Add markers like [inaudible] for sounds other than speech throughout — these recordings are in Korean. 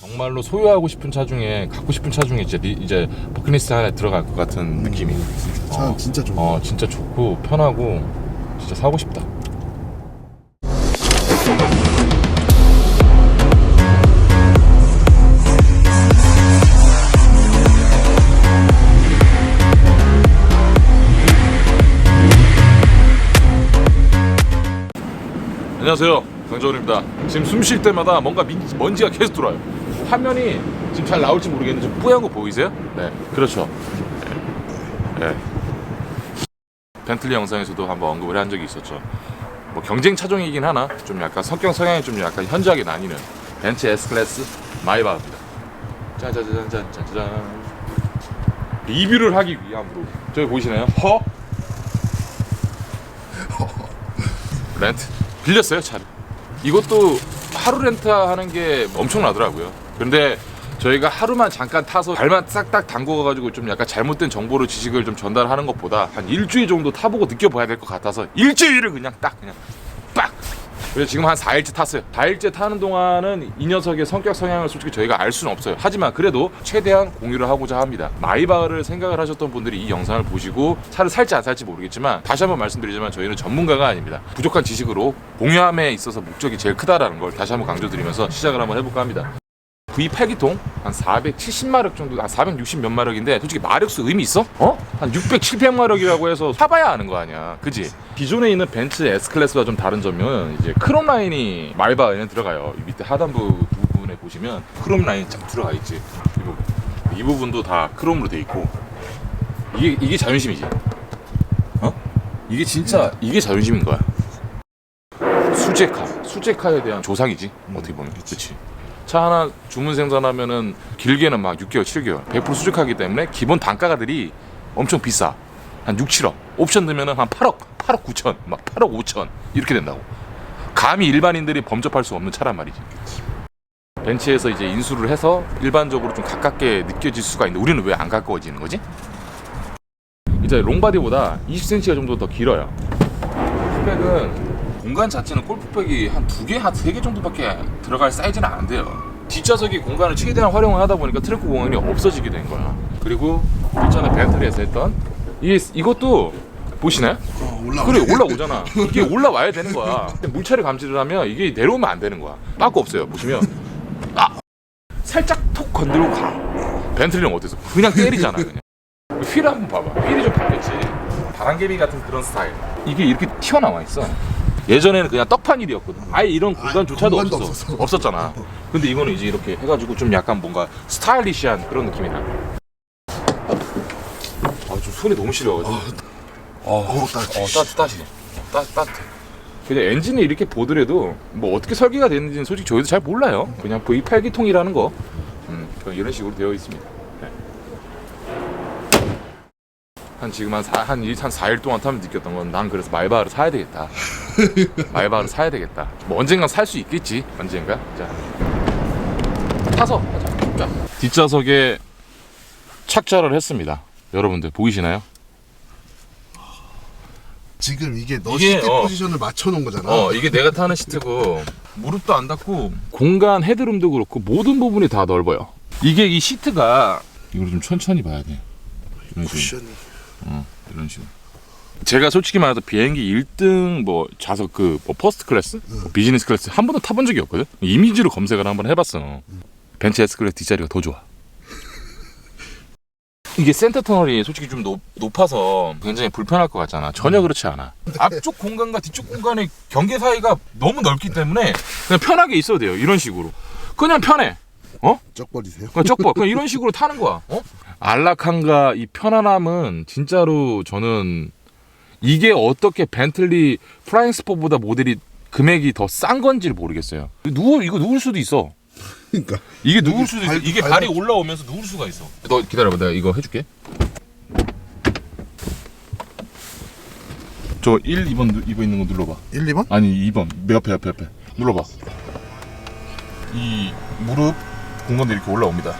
정말로 소유하고 싶은 차 중에 갖고 싶은 차 중에 이제 리- 이제 버킷리스트 안에 들어갈 것 같은 느낌이. 진짜 차 어. 진짜 좋은 어 진짜 좋고 편하고 진짜 사고 싶다. 안녕하세요 강정원입니다 지금 숨 쉴 때마다 뭔가 민, 먼지가 계속 들어와요 화면이 지금 잘 나올지 모르겠는데 좀 뿌연 거 보이세요? 네 그렇죠 네. 네. 벤틀리 영상에서도 한번 언급을 한 적이 있었죠 뭐 경쟁 차종이긴 하나 좀 약간 성격 성향이 좀 약간 현저하게 나뉘는 벤츠 S클래스 마이바흐입니다 짜자자잔짠짠짠 리뷰를 하기 위함으로 저기 보이시나요? 허? [laughs] 렌트 빌렸어요 차를 이것도 하루 렌트하는 게 엄청나더라고요 근데 저희가 하루만 잠깐 타서 발만 싹딱 담궈가지고 좀 약간 잘못된 정보를 지식을 좀 전달하는 것보다 한 일주일 정도 타보고 느껴봐야 될 것 같아서 일주일을 그냥 딱 그냥 빡! 그래서 지금 한 4일째 탔어요. 4일째 타는 동안은 이 녀석의 성격 성향을 솔직히 저희가 알 수는 없어요. 하지만 그래도 최대한 공유를 하고자 합니다. 마이바흐를 생각을 하셨던 분들이 이 영상을 보시고 차를 살지 안 살지 모르겠지만 다시 한번 말씀드리지만 저희는 전문가가 아닙니다. 부족한 지식으로 공유함에 있어서 목적이 제일 크다라는 걸 다시 한번 강조드리면서 시작을 한번 해볼까 합니다 V8기통 한 470마력 정도, 한460 몇 마력인데 솔직히 마력수 의미 있어? 어? 한 600, 700마력이라고 해서 타봐야 아는 거 아니야, 그지? 기존에 있는 벤츠 S 클래스와 좀 다른 점은 이제 크롬 라인이 마이바에는 들어가요. 이 밑에 하단부 부분에 보시면 크롬 라인이 쫙 들어가 있지. 이 부분. 이 부분도 다 크롬으로 돼 있고 이게 이게 자존심이지. 어? 이게 진짜 이게 자존심인 거야. 수제카, 수제카에 대한 조상이지. 어떻게 보면, 그렇지. 차 하나 주문 생산하면은 길게는 막 6개월, 7개월. 100% 수주하기 때문에 기본 단가들이 엄청 비싸. 한 6, 7억. 옵션 넣으면은 한 8억, 8억 9천, 막 8억 5천 이렇게 된다고. 감히 일반인들이 범접할 수 없는 차란 말이지. 벤츠에서 이제 인수를 해서 일반적으로 좀 가깝게 느껴질 수가 있는데 우리는 왜 안 가까워지는 거지? 이제 롱바디보다 20cm가 정도 더 길어요. 스펙은 공간 자체는 골프백이 한 두 개, 한 세 개 정도밖에 들어갈 사이즈는 안 돼요. 뒷좌석이 공간을 최대한 활용을 하다 보니까 트랙 공간이 없어지게 된 거야. 그리고 있잖아 벤틀리에서 했던 이 이것도 보시나요? 어, 올라 그래 올라오잖아. 이게 올라와야 되는 거야. 물차를 감지를 하면 이게 내려오면 안 되는 거야. 빠꾸 없어요. 보시면 아 살짝 톡 건드리고 가. 벤틀리는 어때서? 그냥 때리잖아 그냥. 휠 한번 봐봐. 휠이 좀 바뀌었지. 바람개비 같은 그런 스타일. 이게 이렇게 튀어나와 있어. 예전에는 그냥 떡판 휠이었거든. 아예 이런 공간조차도 공간도 없었어. 없었어. 없었잖아. 근데 이거는 이제 이렇게 해가지고 좀 약간 뭔가 스타일리시한 그런 느낌이 나. 아, 좀 손이 너무 시려가지고. 어, 따 어, 따뜻, 따뜻해. 따, 따뜻해. 그냥 엔진이 이렇게 보더라도 뭐 어떻게 설계가 됐는지는 솔직히 저희도 잘 몰라요. 그냥 V8기통이라는 거. 음, 그냥 이런 식으로 되어 있습니다. 네. 한 지금 한, 사, 한, 일- 한 4일 동안 타면 느꼈던 건 난 그래서 마이바흐를 사야 되겠다. [laughs] 마이바흐를 사야 되겠다. 뭐 언젠간 살 수 있겠지. 언젠가. 자. 타서 하자. 자. 뒷좌석에 착자를 했습니다. 여러분들 보이시나요? 지금 이게 너 이게, 시트 어. 포지션을 맞춰놓은 거잖아. 어 이게 내가 타는 시트고 무릎도 안 닿고 공간 헤드룸도 그렇고 모든 부분이 다 넓어요 이게 이 시트가 이걸 좀 천천히 봐야 돼 이런 식으로 쿠션이. 어, 이런 식으로. 제가 솔직히 말해서 비행기 1등 뭐 좌석 그 뭐 퍼스트 클래스? 뭐 비즈니스 클래스 한 번도 타본 적이 없거든? 이미지로 검색을 한번 해봤어. 벤츠 S 클래스 뒷자리가 더 좋아. [laughs] 이게 센터 터널이 솔직히 좀 높, 높아서 굉장히 불편할 것 같잖아. 전혀 그렇지 않아. 앞쪽 공간과 뒤쪽 공간의 경계 사이가 너무 넓기 때문에 그냥 편하게 있어도 돼요. 이런 식으로. 그냥 편해 쩍 버리세요. 그냥 쩍버 그냥 이런 식으로 타는 거야. 어? 안락함과 이 편안함은 진짜로 저는 이게 어떻게 벤틀리 프라잉 스포보다 모델이 금액이 더 싼 건지를 모르겠어요. 누워 이거 누울 수도 있어. 그러니까 이게 누울 수도 있어. 발- 이게 발- 발이 올라오면서 누울 수가 있어. 너 기다려봐, 내가 이거 해줄게. 저 1, 2번 누- 이거 있는 거 눌러봐. 1, 2번? 아니 2번 내 옆에 옆에 옆에 눌러봐 이 무릎 공간도 이렇게 올라옵니다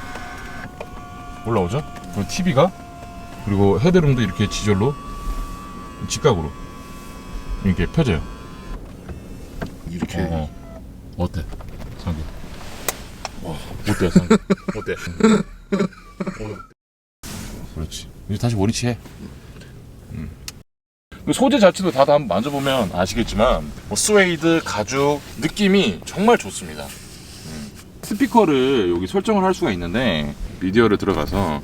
올라오죠? 그리고 TV가 그리고 헤드룸도 이렇게 지절로 직각으로 이렇게 펴져요 이렇게 어, 어. 어때? 상규 와, [laughs] 어때 상 어때 그렇지 이제 다시 원위치해 음. 그 소재 자체도 다, 다 한번 만져보면 아시겠지만 뭐 스웨이드 가죽 느낌이 정말 좋습니다 음. 스피커를 여기 설정을 할 수가 있는데 미디어를 들어가서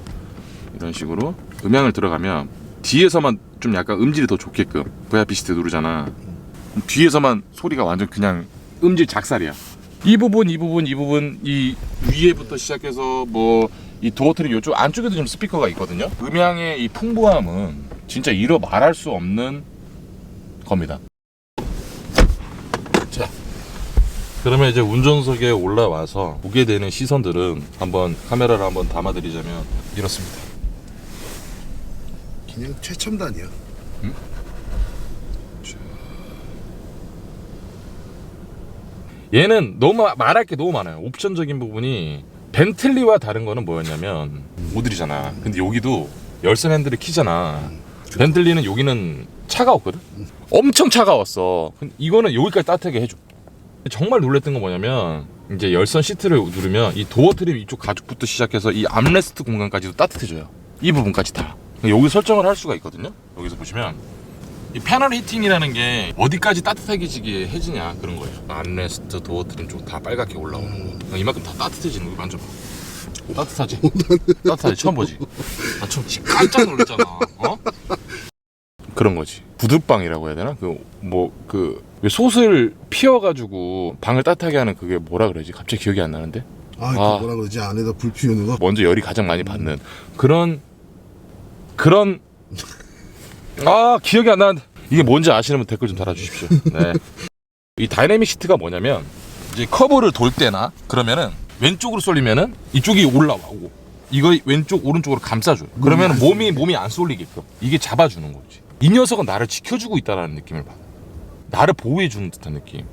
이런 식으로 음향을 들어가면 뒤에서만 좀 약간 음질이 더 좋게끔 VIP시트 누르잖아. 뒤에서만 소리가 완전 그냥 음질 작살이야. 이 부분 이 부분 이 부분 이 위에부터 시작해서 뭐 이 도어 트림 이쪽 안쪽에도 좀 스피커가 있거든요. 음향의 이 풍부함은 진짜 이루 말할 수 없는 겁니다 자 그러면 이제 운전석에 올라와서 보게 되는 시선들은 한번 카메라를 한번 담아드리자면 이렇습니다 그냥 최첨단이야. 얘는 너무 말할 게 너무 많아요. 옵션적인 부분이 벤틀리와 다른 거는 뭐였냐면 모듈이잖아. 근데 여기도 열선 핸들을 키잖아. 벤틀리는 여기는 차가웠거든. 엄청 차가웠어. 근데 이거는 여기까지 따뜻하게 해줘. 정말 놀랬던 건 뭐냐면 이제 열선 시트를 누르면 이 도어 트림 이쪽 가죽부터 시작해서 이 암레스트 공간까지도 따뜻해져요. 이 부분까지 다. 여기 설정을 할 수가 있거든요. 여기서 보시면 이 패널 히팅이라는 게 어디까지 따뜻하게 지게 해지냐 그런 거예요. 암레스트, 도어 트림 쪽 다 빨갛게 올라오는 거. 그러니까 이만큼 다 따뜻해지는 거 만져봐. 따뜻하지? 따뜻하지? 처음 보지? 나 처음 지- 깜짝 놀랐잖아. 어? 그런 거지. 부둣방이라고 해야 되나? 그 뭐그 솥을 피워가지고 방을 따뜻하게 하는 그게 뭐라 그러지? 갑자기 기억이 안 나는데. 아, 그 아. 뭐라 그러지? 안에다 불 피우는 거? 먼저 열이 가장 많이 받는 그런 그런 [laughs] 아 기억이 안 나는데 이게 뭔지 아시는 분 댓글 좀 달아주십시오. 네. [laughs] 이 다이내믹 시트가 뭐냐면 이제 커브를 돌 때나 그러면은 왼쪽으로 쏠리면은 이쪽이 올라와고 이거 왼쪽 오른쪽으로 감싸줘요. 그러면 안 몸이 몸이 안 쏠리게끔 이게 잡아주는 거지. 이 녀석은 나를 지켜주고 있다라는 느낌을 받아. 나를 보호해 주는 듯한 느낌.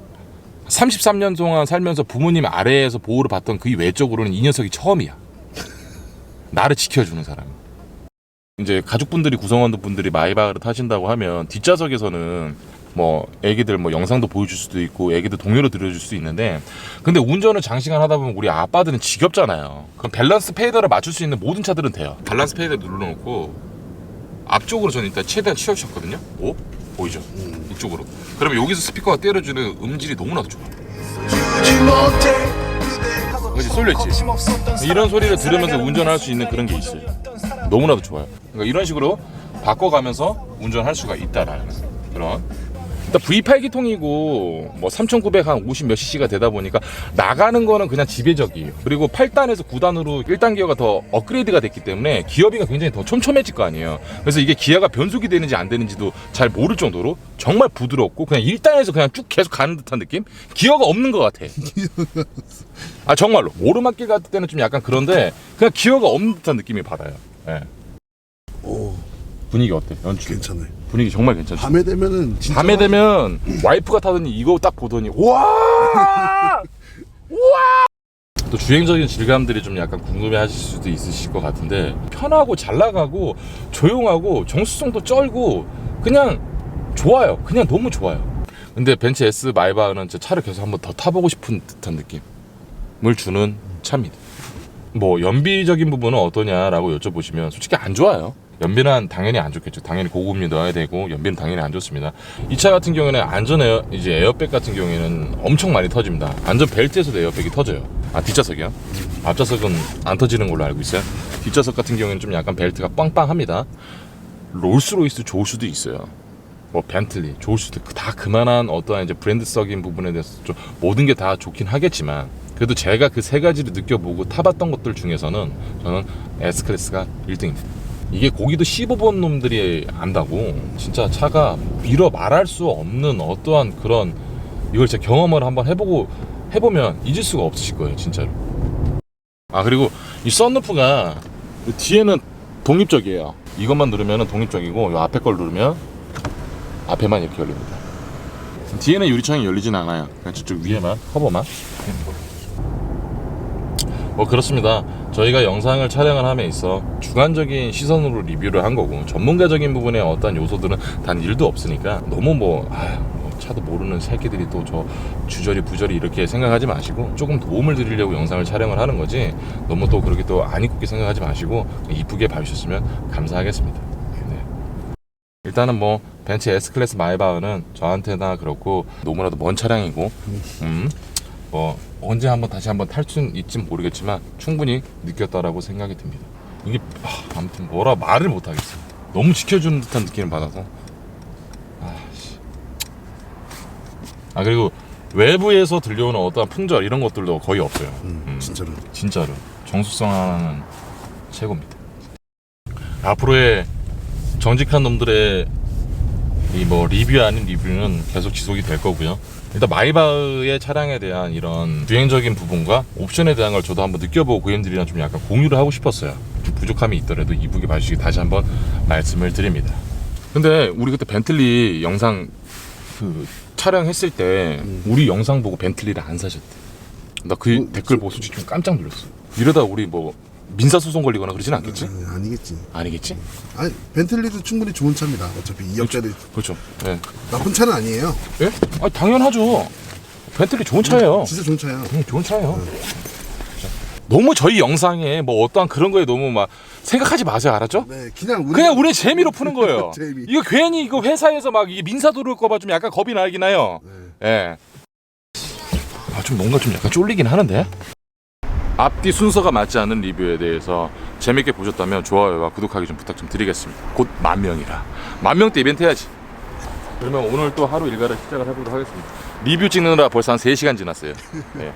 33년 동안 살면서 부모님 아래에서 보호를 받던 그 외적으로는 이 녀석이 처음이야. 나를 지켜주는 사람. 이제 가족분들이 구성원 분들이 마이바흐를 타신다고 하면 뒷좌석에서는 뭐 애기들 뭐 영상도 보여줄 수도 있고 애기들 동요로 들려줄 수 있는데 근데 운전을 장시간 하다 보면 우리 아빠들은 지겹잖아요. 그럼 밸런스 페이더를 맞출 수 있는 모든 차들은 돼요. 밸런스 페이더 눌러놓고 앞쪽으로 저는 일단 최대한 치우쳤거든요. 오 보이죠? 이쪽으로. 그러면 여기서 스피커가 때려주는 음질이 너무나도 좋아. 어디 쏠렸지? 이런 소리를 들으면서 운전할 수 있는 그런 게 있어요. 너무나도 좋아요. 그러니까 이런 식으로 바꿔가면서 운전할 수가 있다라는 그런. 일단 V8 기통이고 뭐 3,950 몇 cc가 되다 보니까 나가는 거는 그냥 지배적이에요. 그리고 8단에서 9단으로 1단 기어가 더 업그레이드가 됐기 때문에 기어비가 굉장히 더 촘촘해질 거 아니에요. 그래서 이게 기아가 변속이 되는지 안 되는지도 잘 모를 정도로 정말 부드럽고 그냥 1단에서 그냥 쭉 계속 가는 듯한 느낌? 기어가 없는 것 같아. 아 정말로 오르막길 같을 때는 좀 약간 그런데 그냥 기어가 없는 듯한 느낌이 받아요. 예. 오, 분위기 어때? 연출 괜찮네. 분위기 정말 괜찮죠. 밤에 되면은 진짜 밤에 되면 와이프가 타더니 이거 딱 보더니 와! [laughs] 와! 또 주행적인 질감들이 좀 약간 궁금해 하실 수도 있으실 것 같은데 편하고 잘 나가고 조용하고 정수성도 쩔고 그냥 좋아요. 그냥 너무 좋아요. 근데 벤츠 S 마이바흐는 제 차를 계속 한번 더 타보고 싶은 듯한 느낌을 주는 차입니다. 뭐 연비적인 부분은 어떠냐라고 여쭤보시면 솔직히 안 좋아요. 연비는 당연히 안 좋겠죠. 당연히 고급류 넣어야 되고 연비는 당연히 안 좋습니다. 이 차 같은 경우에는 안전 에어 이제 에어백 같은 경우에는 엄청 많이 터집니다. 안전 벨트에서도 에어백이 터져요. 아 뒷좌석이요? 앞좌석은 안 터지는 걸로 알고 있어요. 뒷좌석 같은 경우에는 좀 약간 벨트가 빵빵합니다. 롤스로이스 좋을 수도 있어요. 뭐 벤틀리 좋을 수도 있고 다 그만한 어떠한 이제 브랜드적인 부분에 대해서 좀 모든 게 다 좋긴 하겠지만 그래도 제가 그 세 가지를 느껴보고 타봤던 것들 중에서는 저는 S 클래스가 1등입니다. 이게 고기도 15번 놈들이 안다고 진짜 차가 밀어 말할 수 없는 어떠한 그런 이걸 제가 경험을 한번 해보고 해보면 잊을 수가 없으실 거예요 진짜로. 아 그리고 이 썬루프가 이 뒤에는 독립적이에요. 이것만 누르면 독립적이고 이 앞에 걸 누르면 앞에만 이렇게 열립니다. 뒤에는 유리창이 열리진 않아요. 그냥 저쪽 위에만 커버만. 뭐 그렇습니다. 저희가 영상을 촬영을 함에 있어 주관적인 시선으로 리뷰를 한 거고 전문가적인 부분의 어떤 요소들은 단 1도 없으니까 너무 뭐, 아유, 뭐 차도 모르는 새끼들이 또 저 주저리 부저리 이렇게 생각하지 마시고 조금 도움을 드리려고 영상을 촬영을 하는 거지 너무 또 그렇게 또 안 이쁘게 생각하지 마시고 이쁘게 봐주셨으면 감사하겠습니다. 네. 일단은 뭐 벤츠 S 클래스 마이바흐는 저한테나 그렇고 너무나도 먼 차량이고 음, 뭐 언제 한번 다시 한번 탈 수는 있지 모르겠지만 충분히 느꼈다라고 생각이 듭니다. 이게 아, 아무튼 뭐라 말을 못 하겠어. 너무 지켜주는 듯한 느낌을 받아서. 아, 씨. 아 그리고 외부에서 들려오는 어떠한 풍절 이런 것들도 거의 없어요. 음, 음. 진짜로. 진짜로 정수성 하나는 최고입니다. 앞으로의 정직한 놈들의 이 뭐 리뷰 아닌 리뷰는 계속 지속이 될 거고요. 일단 마이바흐의 차량에 대한 이런 주행적인 부분과 옵션에 대한 걸 저도 한번 느껴보고 고객님들이랑 좀 약간 공유를 하고 싶었어요. 좀 부족함이 있더라도 이쁘게 봐주시기 다시 한번 말씀을 드립니다. 근데 우리 그때 벤틀리 영상 그 촬영했을 때 우리 영상 보고 벤틀리를 안 사셨대. 나그 어, 댓글 보고 솔직히 좀 깜짝 놀랐어. 이러다 우리 뭐 민사 소송 걸리거나 그러진 않겠지? 아, 아니겠지. 아니겠지? 아니 벤틀리도 충분히 좋은 차입니다. 어차피 2억짜리 그렇죠. 예. 나쁜 차는 아니에요. 예? 아 당연하죠. 벤틀리 좋은 차예요. 진짜 좋은 차야. 응, 좋은 차예요. 너무 저희 영상에 뭐 어떠한 그런 거에 너무 막 생각하지 마세요, 알았죠? 네, 그냥 우리 그냥 우리 재미로 푸는 거예요. [laughs] 재미. 이거 괜히 이거 회사에서 막 이게 민사 들어올까봐 좀 약간 겁이 나긴 해요. 네. 예. 아, 좀 뭔가 좀 약간 쫄리긴 하는데. 앞뒤 순서가 맞지 않는 리뷰에 대해서 재밌게 보셨다면 좋아요와 구독하기 좀 부탁 좀 드리겠습니다. 곧 만 명이라. 만명때 이벤트 해야지. 그러면 오늘 또 하루 일과를 시작을 해보도록 하겠습니다. 리뷰 찍느라 벌써 한 3시간 지났어요. 예.